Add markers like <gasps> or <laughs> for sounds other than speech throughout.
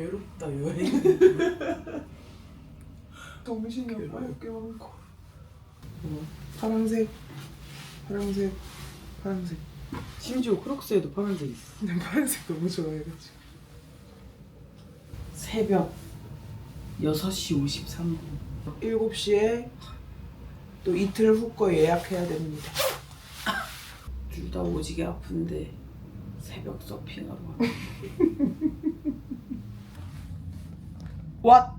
괴롭다 여행. 정신이 없고 꽤 많고. 어, 파란색, 파란색, 파란색. 심지어 크록스에도 파란색 있어. 난 파란색 너무 좋아해가지고. 새벽 6시 53분. 7시에 또 이틀 후 거 예약해야 됩니다. <laughs> 둘 다 오지게 아픈데 새벽 서핑하러 와. <laughs> 왓!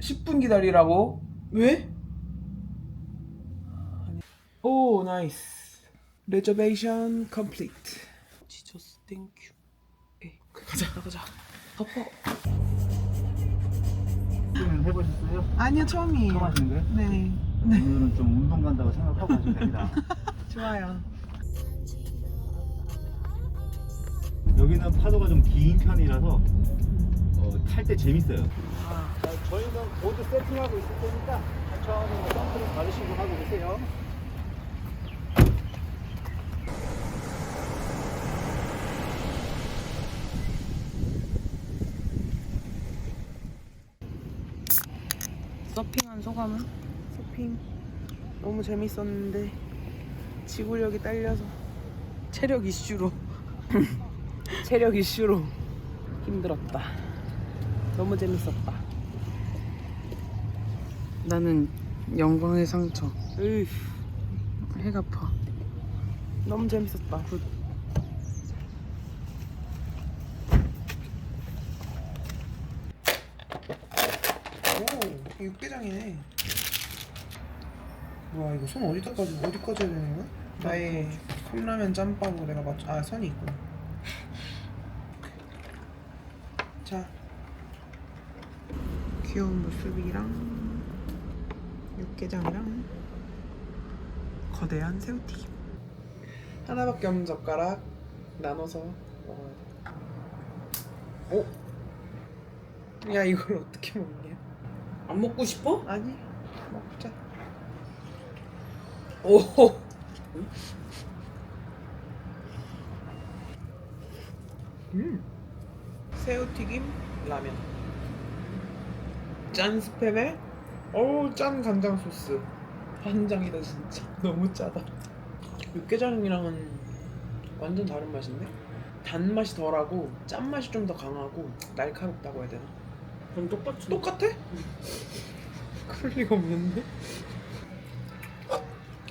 10분 기다리라고? 왜? 오 나이스 레저베이션 컴플리트 지저스 땡큐 에이 가자 가자 덮어 는 해보셨어요? 아니요 처음이에요 처음 하시는 거예요? 네 오늘은 좀 운동 간다고 생각하고 하시면 됩니다. <laughs> 좋아요 여기는 파도가 좀 긴 편이라서 어, 탈 때 재밌어요. 자, 저희는 보드 세팅하고 있을 테니까 천천히 점프를 받으시고 하고 계세요. 서핑한 소감은? 서핑 너무 재밌었는데 지구력이 딸려서 체력 이슈로 <laughs> 체력 이슈로 힘들었다 너무 재밌었다 나는 영광의 상처. 으 해가 아파. 너무 재밌었다 굿. 오 육개장이네 와 이거 손 어디다까지 어디까지 해야 되는 거야? 나의 컵라면 짬밥으로 내가 맞춰 아 선이 있구나 자 귀여운 모습이랑 육개장이랑 거대한 새우튀김 하나밖에 없는 젓가락 나눠서 먹어야 돼 오? 야 이걸 어떻게 먹냐 안 먹고 싶어? 아니 먹자 오 음. 새우튀김 라면 짠 스팸에 어우 짠 간장 소스 환장이다 진짜 <laughs> 너무 짜다 육개장이랑은 완전 다른 맛인데 단맛이 덜하고 짠맛이 좀 더 강하고 날카롭다고 해야 되나 그럼 똑같이. 똑같아? <laughs> 그럴 리가 없는데?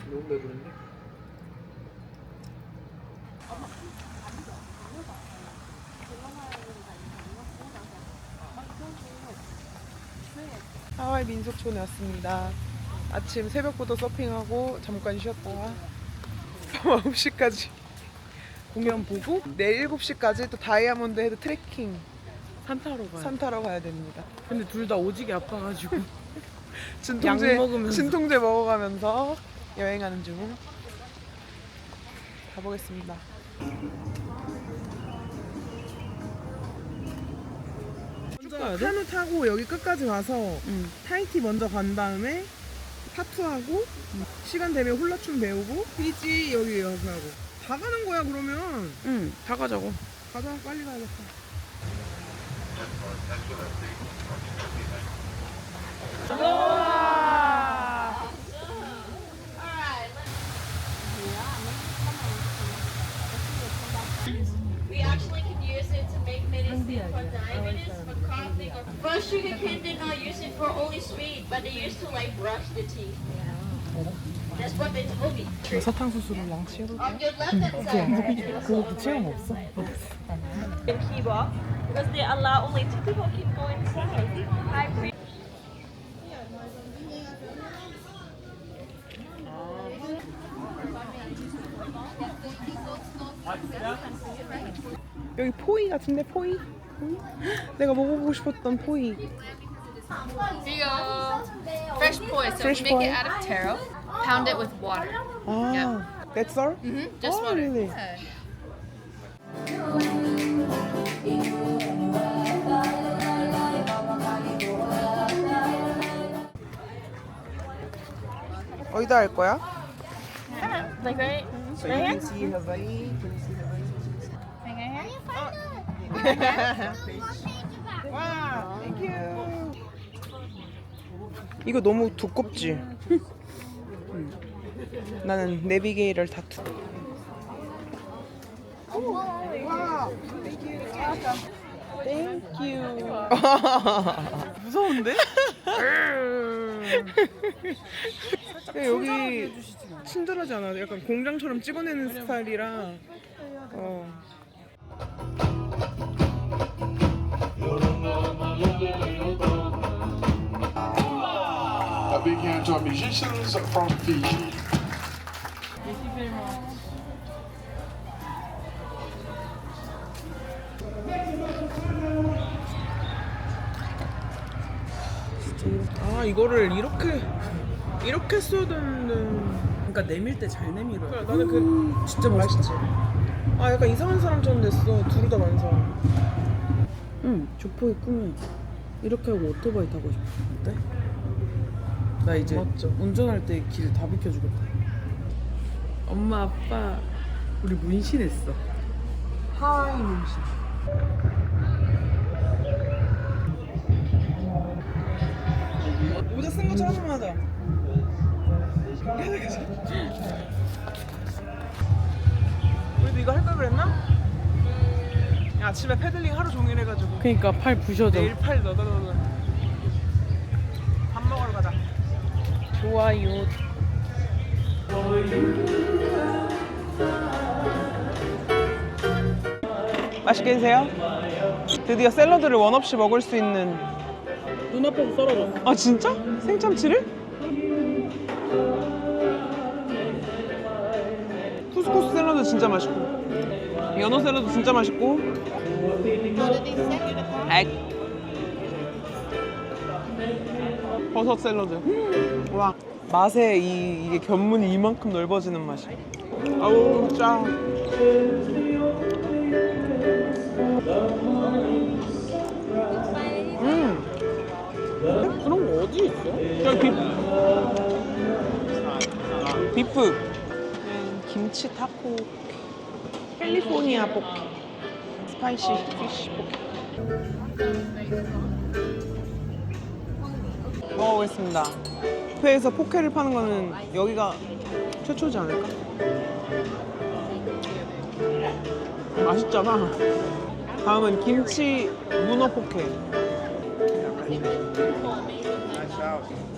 너무 배부른데? 하와이 민속촌에 왔습니다. 아침 새벽부터 서핑하고 잠깐 쉬었다가 밤 9시까지 공연 보고 내일 7시까지 또 다이아몬드 헤드 트레킹 산 타러 가요. 산 타러 가야 됩니다. 근데 둘 다 오지게 아파가지고. <laughs> 진통제 약 먹으면서. 진통제 먹어가면서 여행하는 중. 가보겠습니다. 가야 돼? 카누 타고 여기 끝까지 와서 응. 타이티 먼저 간 다음에 타투하고 시간 되면 훌라춤 배우고 피지 여기 여기 하고 다 가는 거야 그러면 응. 다 가자고. 가자 빨리 가야겠다. We sugar cane did not use it for only sweet, but they used to like brush the teeth. That's what they told me. 사탕수수를 양치해볼게. On your left hand side. 그거 체험 없어? in Cuba because they allow only two people can go inside. Hi, pre- 여기 포이 같은데 포이? <gasps> 포이? 내가 먹어보고 싶었던 포이. Here Fresh poi. So Fresh we make poi. it out of taro. Pound it with water. 아, that's all? hmm Just Oh, water. really? Yeah. 어디다 할 거야? like right, So you can see Hawaii. Can you see Hawaii? right here. 와, 땡큐. 이거 너무 두껍지? 음. 나는 내비게이를 다투. 땡큐. 무서운데? 여기 친절하지 않아. 약간 공장처럼 찍어내는 스타일이라. 어. A big hand to our musicians from Fiji. 아 이거를 이렇게 이렇게 써야 되는데 그러니까 내밀 때 잘 내밀어 그래 나는 그 진짜 맛있지. 아 약간 이상한 사람처럼 됐어. 두루 다 많은 사람 응 조포의 꿈이 이렇게 하고 오토바이 타고 싶어 어때? 나 이제 맞죠. 운전할 때 길 다 비켜주겠다 엄마 아빠 우리 문신했어 하와이 문신 모자 쓴 것처럼 한번 하자. <laughs> 우리도 이거 할까 그랬나? 야, 아침에 패들링 하루 종일 해가지고 그니까 팔 부셔져. 내일 팔 너덜너덜. 밥 먹으러 가자. 좋아요. 맛있게 드세요. 드디어 샐러드를 원 없이 먹을 수 있는. 눈앞에서 썰어줘. 아 진짜? 생참치를? 쿠스쿠스 샐러드 진짜 맛있고 연어 샐러드 진짜 맛있고 액 버섯 샐러드. 와 맛에 이, 이게 견문이 이만큼 넓어지는 맛이야. 아우 짱. 음. 그런 거 어디 있어? 저기 비... 비프. 음, 김치 타코. 캘리포니아 포케 스파이시 피쉬 포케 먹어보겠습니다 뷔페에서 포케를 파는 거는 여기가 최초지 않을까? 맛있잖아 다음은 김치 문어 포케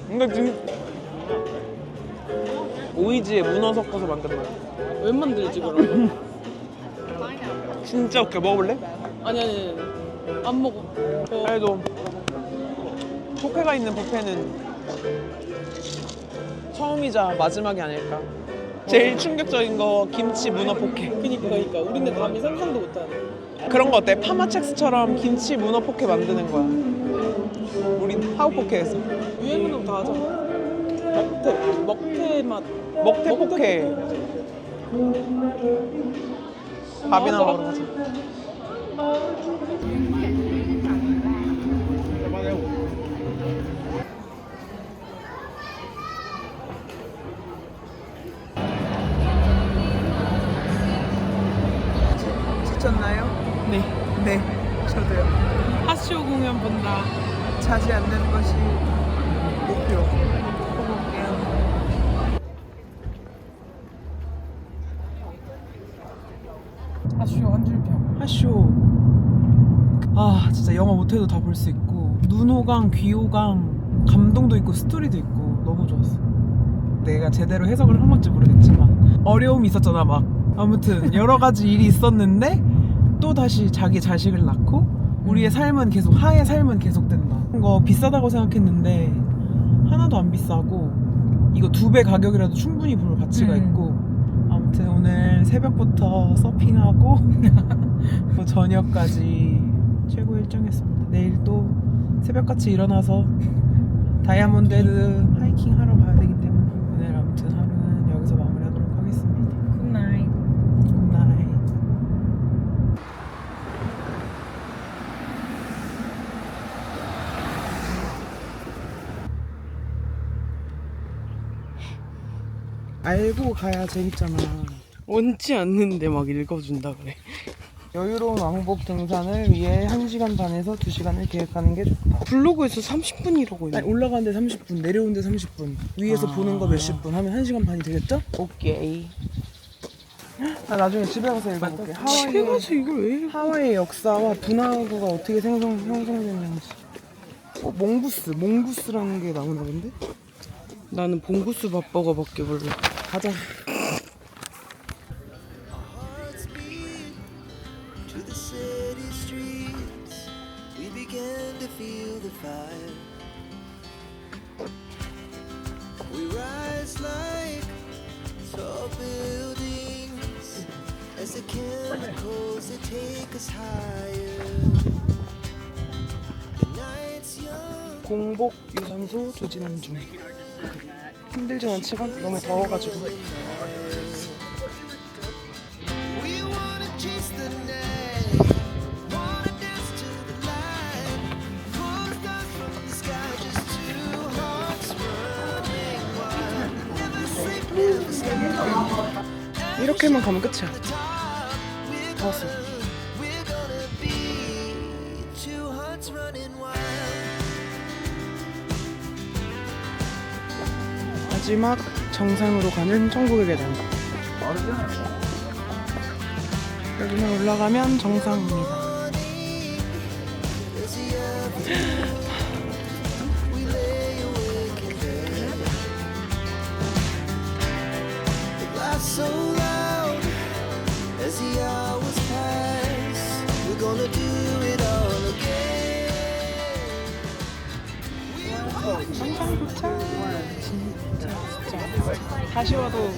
이거 진 오이지에 문어 섞어서 만든 맛. 왜 만들지 그럼? 진짜 웃겨. 먹어볼래? 아니 아니 아니. 안 먹어. 어, 그래도 포케가 있는 뷔페는 처음이자 마지막이 아닐까. 제일 충격적인 거 김치 문어 포케. 그니까 그니까 우리는 감히 상상도 못하네. 그런 거 어때? 파마첵스처럼 김치 문어 포케 만드는 거야. 우린 하우 포케에서 유행은 다 하잖아. 먹태 먹태 맛. 먹태 포케. 밥이나 먹으러 가자. 지쳤나요? 네. 네, 저도요. 핫쇼 공연 본다. 자지 않는 것이 목표. 핫쇼 한 줄평. 하쇼. 아 진짜 영화 못해도 다 볼 수 있고 눈호강, 귀호강, 감동도 있고 스토리도 있고 너무 좋았어. 내가 제대로 해석을 한 건지 모르겠지만 어려움이 있었잖아 막 아무튼 여러 가지 일이 있었는데 또 다시 자기 자식을 낳고 우리의 삶은 계속 하의 삶은 계속된다. 이거 비싸다고 생각했는데 하나도 안 비싸고 이거 두 배 가격이라도 충분히 볼 가치가 음. 있고 아무튼 오늘 새벽부터 서핑하고 또 <laughs> 저녁까지 최고 일정이었습니다. 내일 또 새벽같이 일어나서 다이아몬드 헤드 하이킹 하러 가야 되기 때문에 오늘 아무튼 하루는 여기서 마무리하도록 하겠습니다. 굿나잇. 굿나잇. 알고 가야 재밌잖아. 원치 않는데 막 읽어준다 그래. <laughs> 여유로운 왕복 등산을 위해 1시간 반에서 2시간을 계획하는 게 좋다. 블로그에서 30분 이라고 아니, 했네. 올라가는데 30분, 내려오는데 30분, 위에서 아. 보는 거 몇십 분 하면 1시간 반이 되겠죠? 오케이. <gasps> 나 나중에 집에 가서 읽어볼게. 집에 하와이의, 가서 이걸 왜 읽어? 하와이의 역사와 분화구가 어떻게 생성, 형성됐는지. 어, 몽구스, 몽구스라는 게 나오나 본데? 나는 봉구수 밥버거밖에 몰라. 가자. 공복 유산소 조진한 중. 힘들진 않지만 너무 더워가지고. 이렇게만 가면 끝이야. 다 왔어. 마지막 정상으로 가는 천국의 계단. 여기만 올라가면 정상입니다. 정상 도착. 진짜 진짜. 다시 와도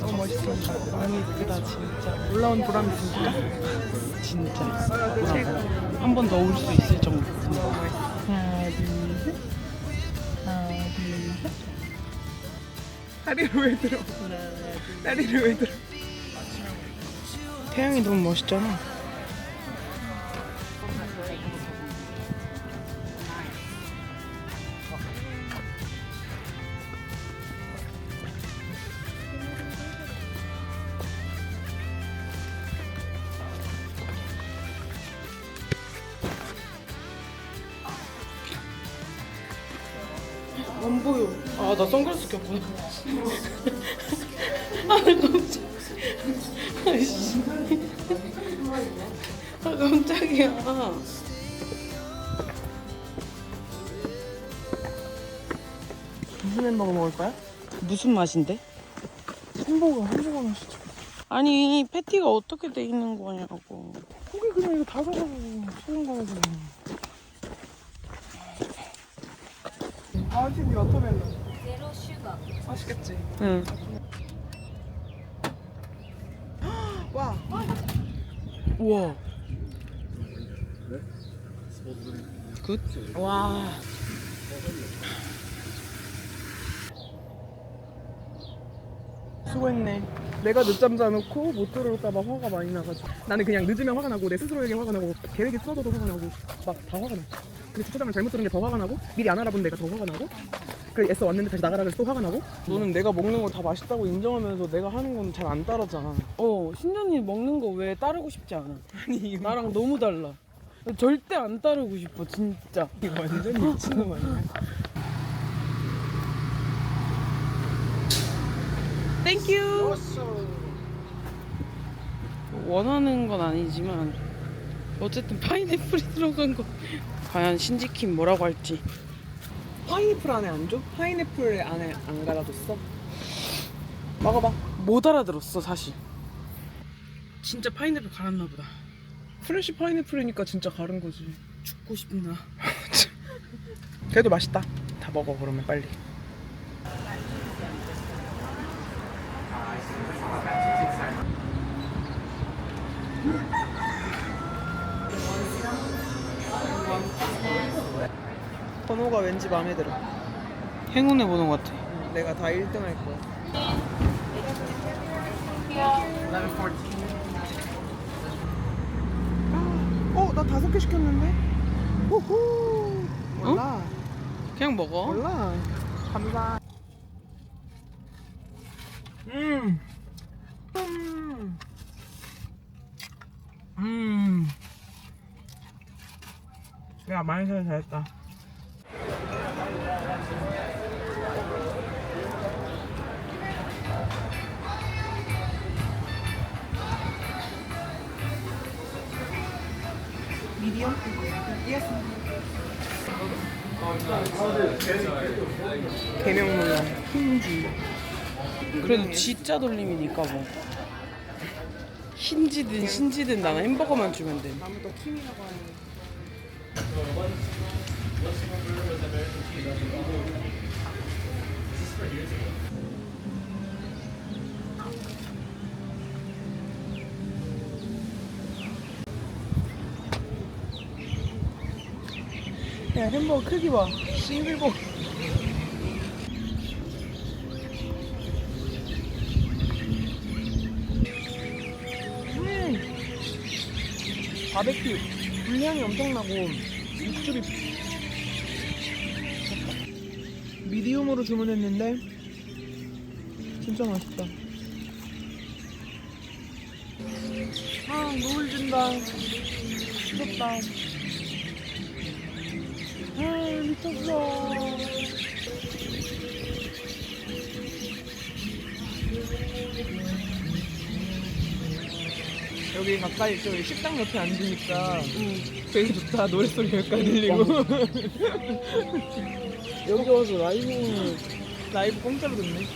너무 멋있어. 너무 이쁘다 진짜. 올라온 보람 있습니까? 진짜. 한 번 더 올 수 있을 정도. 하나 둘 셋. 하나 둘 셋. 다리를 왜 들어? 다리를 왜 들어? 태양이 너무 멋있잖아. 나 선글라스 꼈구나. <laughs> 아, 깜짝. 아이씨. 아, 깜짝이야. 무슨 햄버거 먹을 거야? 무슨 맛인데? 햄버거 햄버거 맛이죠. 아니, 패티가 어떻게 돼 있는 거냐고. 고기 그냥 이거 다 사가지고 소금 가가지고. 아, 지금 워터멜론. 맛있겠지. 응. 와, 우와. 굿? 와. 수고했네. 내가 늦잠 자놓고 못 들어올까봐 화가 많이 나가지고. 나는 그냥 늦으면 화가 나고 내 스스로에게 화가 나고 계획이 쓰러져도 화가 나고 막 다 화가 나. 근데 주차장을 잘못 들은 게 더 화가 나고 미리 안 알아본 내가 더 화가 나고 그래 애써 왔는데 다시 나가라 그래서 또 화가 나고 너는 내가 먹는 거 다 맛있다고 인정하면서 내가 하는 건 잘 안 따라잖아. 어, 신년이 먹는 거 왜 따르고 싶지 않아? 아니, 나랑 너무 달라. 절대 안 따르고 싶어, 진짜. 이거 완전 미친놈 아니야? 땡큐. 원하는 건 아니지만 어쨌든 파인애플이 <laughs> 들어간 거 과연 신지킴 뭐라고 할지 파인애플 안에 안 줘? 파인애플 안에 안 갈아줬어? 먹어봐. 못 알아들었어 사실 진짜 파인애플 갈았나 보다 프레시 파인애플이니까 진짜 가른 거지. 죽고 싶나 <laughs> 그래도 맛있다. 다 먹어 그러면 빨리. 번호가 왠지 마음에 들어. 행운의 번호 같아. 내가 다 1등 할 거야. 어, 나 다섯 개 시켰는데? 호호! 몰라. 어? 그냥 먹어. 몰라. 감사. 음. 음. 음. 야, 많이 사서 잘했다. 개명 문란 흰지. 그래도 G자 돌림이니까 뭐 흰지든 신지든 나는 햄버거만 주면 돼 아무도 킴이라고 하는. 야 햄버거 크기 봐. 싱글버. 음. 바베큐 불향이 엄청나고 육즙이 미디움으로 주문했는데 진짜 맛있다 아 노을 준다 미쳤다 여기 가까이 저기 식당 옆에 앉으니까 되게 좋다. 노랫소리 여기까지 들리고. <laughs> 여기 와서 라이브 라이브 공짜로 듣네